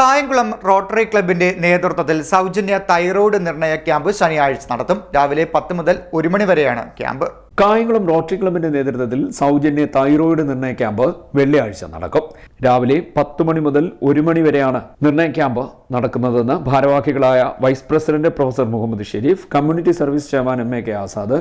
Kayamkulam rotary ക്ലബിന്റെ നേതൃത്വത്തിൽ സൗജന്യ തൈറോയ്ഡ് നിർണയ ക്യാമ്പ് ശനിയാഴ്ച നടത്തും. രാവിലെ പത്ത് മുതൽ ഒരു മണി വരെയാണ് ക്യാമ്പ്. കായംകുളം റോട്ടറി ക്ലബിന്റെ നേതൃത്വത്തിൽ സൗജന്യ തൈറോയ്ഡ് നിർണയ ക്യാമ്പ് വെള്ളിയാഴ്ച നടക്കും. രാവിലെ പത്ത് മണി മുതൽ ഒരു മണി വരെയാണ് നിർണയ ക്യാമ്പ് നടക്കുന്നതെന്ന് ഭാരവാഹികളായ vice president professor Muhammad Sharif community service chairman M A K Azad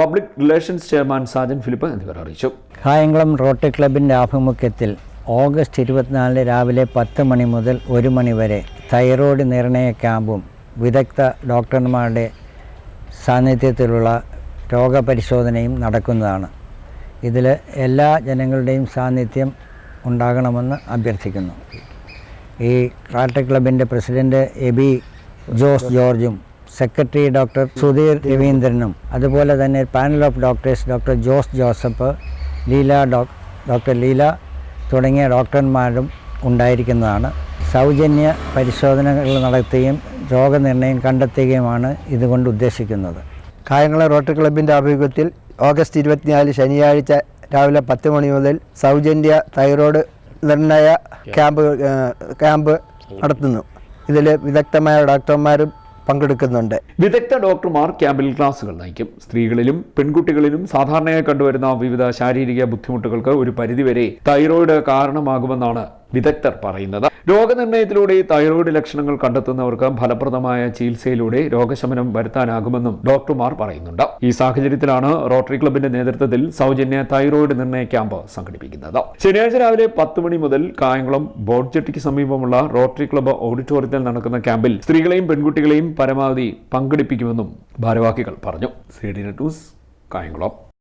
public relations chairman Sajan Philip എന്നിവർ അറിയിച്ചു. കായംകുളം റോട്ടറി ക്ലബിന്റെ ആഭിമുഖ്യത്തിൽ ഓഗസ്റ്റ് ഇരുപത്തിനാലിന് രാവിലെ പത്ത് മണി മുതൽ ഒരു മണി വരെ തൈറോയ്ഡ് നിർണയ ക്യാമ്പും വിദഗ്ധ ഡോക്ടർമാരുടെ സാന്നിധ്യത്തിലുള്ള രോഗപരിശോധനയും നടക്കുന്നതാണ്. ഇതിൽ എല്ലാ ജനങ്ങളുടെയും സാന്നിധ്യം ഉണ്ടാകണമെന്ന് അഭ്യർത്ഥിക്കുന്നു. ഈ റാട്ടറി ക്ലബിന്റെ പ്രസിഡന്റ് എബി ജോസ് ജോർജും സെക്രട്ടറി ഡോക്ടർ സുധീർ രവീന്ദ്രനും അതുപോലെ തന്നെ panel of doctors doctor Jose Joseph Leela doc doctor Leela തുടങ്ങിയ ഡോക്ടർമാരും ഉണ്ടായിരിക്കുന്നതാണ്. സൗജന്യ പരിശോധനകൾ നടത്തുകയും രോഗനിർണയം കണ്ടെത്തുകയുമാണ് ഇതുകൊണ്ട് ഉദ്ദേശിക്കുന്നത്. കായംകുളം റോട്ടറി ക്ലബിന്റെ ആഭിമുഖ്യത്തിൽ ഓഗസ്റ്റ് ഇരുപത്തിനാല് ശനിയാഴ്ച രാവിലെ പത്ത് മണി മുതൽ സൗജന്യ തൈറോയ്ഡ് നിർണയ ക്യാമ്പ് ക്യാമ്പ് നടത്തുന്നു. ഇതിൽ വിദഗ്ധമായ ഡോക്ടർമാരും പങ്കെടുക്കുന്നുണ്ട്. വിദഗ്ധ ഡോക്ടർമാർ ക്യാമ്പിൽ ക്ലാസുകൾ നയിക്കും. സ്ത്രീകളിലും പെൺകുട്ടികളിലും സാധാരണയായി കണ്ടുവരുന്ന വിവിധ ശാരീരിക ബുദ്ധിമുട്ടുകൾക്ക് ഒരു പരിധിവരെ തൈറോയിഡ് കാരണമാകുമെന്നാണ് വിദഗ്ധർ പറയുന്നത്. രോഗനിർണയത്തിലൂടെ തൈറോയ്ഡ് ലക്ഷണങ്ങൾ കണ്ടെത്തുന്നവർക്ക് ഫലപ്രദമായ ചികിത്സയിലൂടെ രോഗശമനം വരുത്താനാകുമെന്നും ഡോക്ടർമാർ പറയുന്നുണ്ട്. ഈ സാഹചര്യത്തിലാണ് റോട്ടറി ക്ലബിന്റെ നേതൃത്വത്തിൽ സൗജന്യ തൈറോയ്ഡ് നിർണയ ക്യാമ്പ് സംഘടിപ്പിക്കുന്നത്. ശനിയാഴ്ച രാവിലെ പത്ത് മണി മുതൽ കായംകുളം ബോഡ്ജെട്ടിക്ക് സമീപമുള്ള റോട്ടറി ക്ലബ്ബ് ഓഡിറ്റോറിയത്തിൽ നടക്കുന്ന ക്യാമ്പിൽ സ്ത്രീകളെയും പെൺകുട്ടികളെയും പരമാവധി പങ്കെടുപ്പിക്കുമെന്നും ഭാരവാഹികൾ പറഞ്ഞു. C D news Kayamkulam.